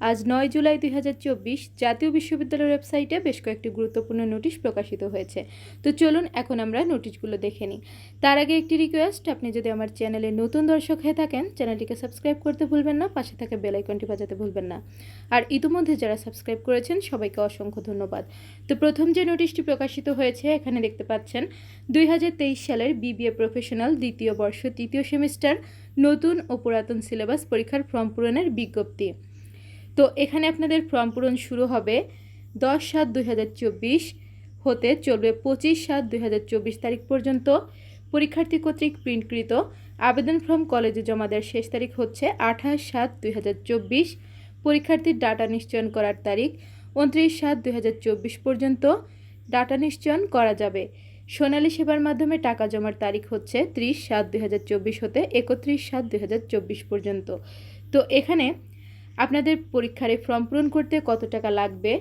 আজ নয় জুলাই দুই হাজার চব্বিশ জাতীয় বিশ্ববিদ্যালয়ের ওয়েবসাইটে বেশ কয়েকটি গুরুত্বপূর্ণ নোটিশ প্রকাশিত হয়েছে। তো চলুন এখন আমরা নোটিশগুলো দেখে নিই। তার আগে একটি রিকোয়েস্ট আপনি যদি আমার চ্যানেলে নতুন দর্শক হয়ে থাকেন, চ্যানেলটিকে সাবস্ক্রাইব করতে ভুলবেন না, পাশে থাকা বেল আইকনটি বাজাতে ভুলবেন না। আর ইতিমধ্যে যারা সাবস্ক্রাইব করেছেন, সবাইকে অসংখ্য ধন্যবাদ। তো প্রথম যে নোটিশটি প্রকাশিত হয়েছে, এখানে দেখতে পাচ্ছেন, দুই হাজার তেইশ সালের বিবিএ প্রফেশনাল দ্বিতীয় বর্ষ, তৃতীয় সেমিস্টার নতুন ও পুরাতন সিলেবাস পরীক্ষার ফর্ম পূরণের বিজ্ঞপ্তি। তো এখানে আপনাদের ফর্ম পূরণ শুরু হবে দশ সাত দুই হতে চলবে পঁচিশ সাত দুই তারিখ পর্যন্ত পরীক্ষার্থী কর্তৃক প্রিন্টকৃত আবেদন ফর্ম কলেজে জমা দেওয়ার শেষ তারিখ হচ্ছে আঠাশ সাত দুই পরীক্ষার্থীর ডাটা নিশ্চয়ন করার তারিখ উনত্রিশ সাত দুই পর্যন্ত ডাটা নিশ্চয়ন করা যাবে। সোনালী সেবার মাধ্যমে টাকা জমার তারিখ হচ্ছে ত্রিশ সাত দুই হতে একত্রিশ সাত দুই পর্যন্ত। তো এখানে আপনাদের পরীক্ষার এই ফর্ম পূরণ করতে কত টাকা লাগবে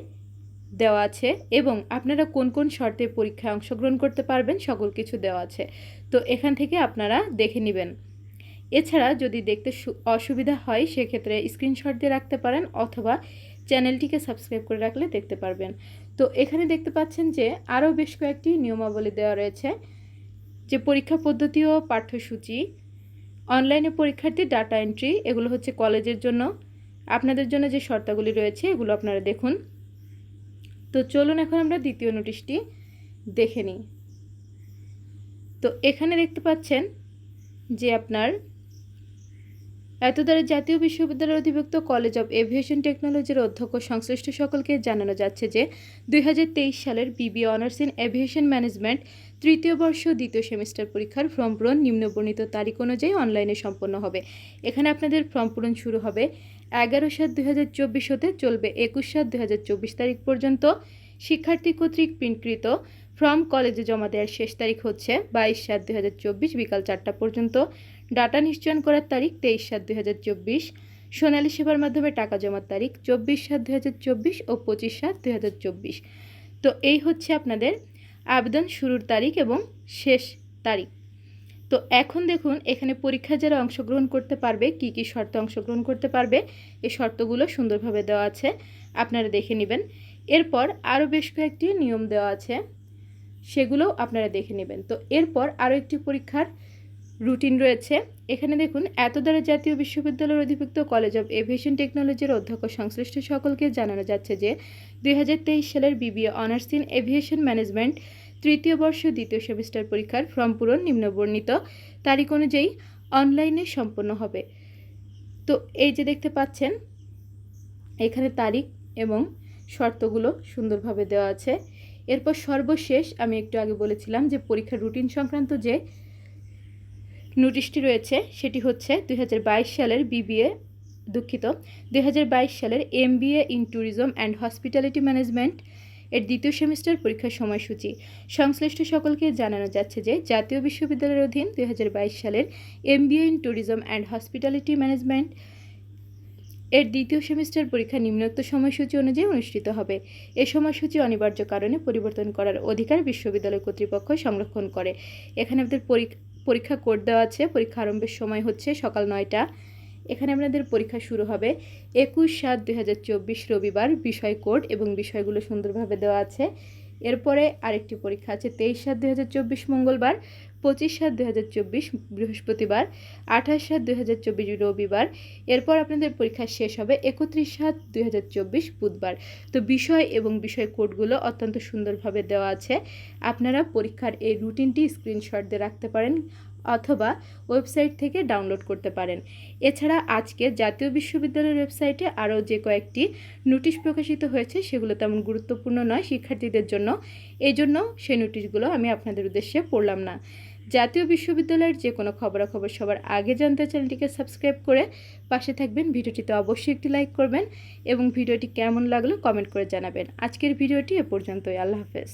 দেওয়া আছে এবং আপনারা কোন কোন শর্তে পরীক্ষায় অংশগ্রহণ করতে পারবেন সকল কিছু দেওয়া আছে। তো এখান থেকে আপনারা দেখে নেবেন। এছাড়া যদি দেখতে অসুবিধা হয়, সেক্ষেত্রে স্ক্রিনশট দিয়ে রাখতে পারেন অথবা চ্যানেলটিকে সাবস্ক্রাইব করে রাখলে দেখতে পারবেন। তো এখানে দেখতে পাচ্ছেন যে আরও বেশ কয়েকটি নিয়মাবলী দেওয়া রয়েছে। যে পরীক্ষা পদ্ধতি ও পাঠ্যসূচি অনলাইনে পরীক্ষার্থী ডাটা এন্ট্রি এগুলো হচ্ছে কলেজের জন্য। আপনাদের জন্য যে শর্তাগুলি রয়েছে, এগুলো আপনারা দেখুন। তো চলুন এখন আমরা দ্বিতীয় নোটিশটি দেখে নিই। তো এখানে দেখতে পাচ্ছেন যে আপনার এত দ্বারা জাতীয় বিশ্ববিদ্যালয়ের অধিভুক্ত কলেজ অব এভিয়েশন টেকনোলজির অধ্যক্ষ সংশ্লিষ্ট সকলকে জানানো যাচ্ছে যে দুই হাজার তেইশ সালের বিবি অনার্স ইন এভিয়েশন ম্যানেজমেন্ট তৃতীয় বর্ষ দ্বিতীয় সেমিস্টার পরীক্ষার ফর্ম পূরণ নিম্নবর্ণিত তারিখ অনুযায়ী অনলাইনে সম্পন্ন হবে। এখানে আপনাদের ফর্ম পূরণ শুরু হবে এগারো সাত দুই হাজার চব্বিশ হতে চলবে একুশ সাত দুই হাজার চব্বিশ তারিখ পর্যন্ত। শিক্ষার্থী কর্তৃক প্রিন্টকৃত ফর্ম কলেজে জমা দেওয়ার শেষ তারিখ হচ্ছে বাইশ সাত দুই হাজার চব্বিশ বিকাল চারটা পর্যন্ত। ডাটা নিশ্চয়ন করার তারিখ তেইশ সাত দুই হাজার চব্বিশ। সোনালী সেবার মাধ্যমে টাকা জমার তারিখ চব্বিশ সাত দুই হাজার চব্বিশ ও পঁচিশ সাত দুই হাজার চব্বিশ। তো এই হচ্ছে আপনাদের আবেদন শুরুর তারিখ এবং শেষ তারিখ। তো এখন দেখুন, এখানে পরীক্ষা যারা অংশগ্রহণ করতে পারবে, কি কি শর্তে অংশগ্রহণ করতে পারবে, এই শর্তগুলো সুন্দরভাবে দেওয়া আছে, আপনারা দেখে নেবেন। এরপর আরও বেশ কয়েকটি নিয়ম দেওয়া আছে, সেগুলোও আপনারা দেখে নেবেন। তো এরপর আরও একটি পরীক্ষার রুটিন রয়েছে। এখানে দেখুন এত দ্বারা জাতীয় বিশ্ববিদ্যালয়ের অধিভুক্ত কলেজ অব এভিয়েশন টেকনোলজির অধ্যক্ষ সংশ্লিষ্ট সকলকে জানানো যাচ্ছে যে, দুই হাজার তেইশ সালের BBA honours in aviation management তৃতীয় বর্ষ দ্বিতীয় সেমিস্টার পরীক্ষার ফর্ম পূরণ নিম্নবর্ণিত। তারিখ অনুযায়ী অনলাইনে সম্পন্ন হবে। তো এই যে দেখতে পাচ্ছেন, এখানে তারিখ এবং শর্তগুলো সুন্দরভাবে দেওয়া আছে। এরপর সর্বশেষ আমি একটু আগে বলেছিলাম যে, পরীক্ষার রুটিন সংক্রান্ত যে নোটিশটি রয়েছে, সেটি হচ্ছে দুই হাজার বাইশ সালের বিবিএ দুঃখিত, দুই হাজার বাইশ সালের M in tourism and hospitality management এর দ্বিতীয় সেমিস্টার পরীক্ষার সময়সূচি। সংশ্লিষ্ট সকলকে জানানো যাচ্ছে যে জাতীয় বিশ্ববিদ্যালয়ের অধীন দুই হাজার বাইশ সালের M in tourism and hospitality management এর দ্বিতীয় সেমিস্টার পরীক্ষা নিম্নোক্ত সময়সূচি অনুযায়ী অনুষ্ঠিত হবে। এ সময়সূচি অনিবার্য কারণে পরিবর্তন করার অধিকার বিশ্ববিদ্যালয় কর্তৃপক্ষ সংরক্ষণ করে। এখানে আমাদের পরীক্ষা কোড দেওয়া আছে। পরীক্ষা আরম্ভের সময় হচ্ছে সকাল নয়টা। এখানে আপনাদের পরীক্ষা শুরু হবে একুশ সাত দুই রবিবার, বিষয় কোড এবং বিষয়গুলো সুন্দরভাবে দেওয়া আছে। এরপরে আরেকটি পরীক্ষা আছে তেইশ সাত দুই মঙ্গলবার পঁচিশ সাত দুই বৃহস্পতিবার, আঠাশ সাত দুই রবিবার, এরপর আপনাদের পরীক্ষা শেষ হবে একত্রিশ সাত দুই বুধবার। তো বিষয় এবং বিষয় কোডগুলো অত্যন্ত সুন্দরভাবে দেওয়া আছে। আপনারা পরীক্ষার এই রুটিনটি স্ক্রিনশট দিয়ে রাখতে পারেন অথবা ওয়েবসাইট থেকে ডাউনলোড করতে পারেন। এছাড়া আজকে জাতীয় বিশ্ববিদ্যালয়ের ওয়েবসাইটে আরও যে কয়েকটি নোটিশ প্রকাশিত হয়েছে, সেগুলো তেমন গুরুত্বপূর্ণ নয় শিক্ষার্থীদের জন্য। এই জন্য সেই নোটিশগুলো আমি আপনাদের উদ্দেশ্যে পড়লাম না। জাতীয় বিশ্ববিদ্যালয়ের যে কোনো খবরাখবর সবার আগে জানতে চ্যানেলটিকে সাবস্ক্রাইব করে পাশে থাকবেন। ভিডিওটিতে অবশ্যই একটি লাইক করবেন এবং ভিডিওটি কেমন লাগল কমেন্ট করে জানাবেন। আজকের ভিডিওটি এ পর্যন্তই। আল্লাহ হাফেজ।